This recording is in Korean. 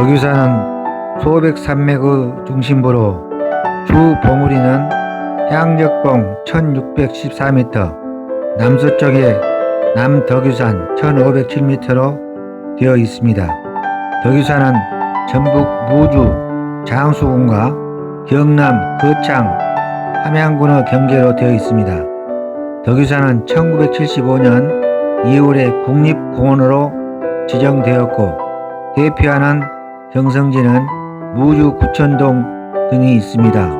덕유산은 소백 산맥의 중심부로 주 봉우리는 해양적봉 1614m, 남서쪽에 남덕유산 1507m로 되어 있습니다. 덕유산은 전북 무주 장수군과 경남 거창 함양군의 경계로 되어 있습니다. 덕유산은 1975년 2월에 국립공원으로 지정되었고 대표하는 경성지는 무주 구천동 등이 있습니다.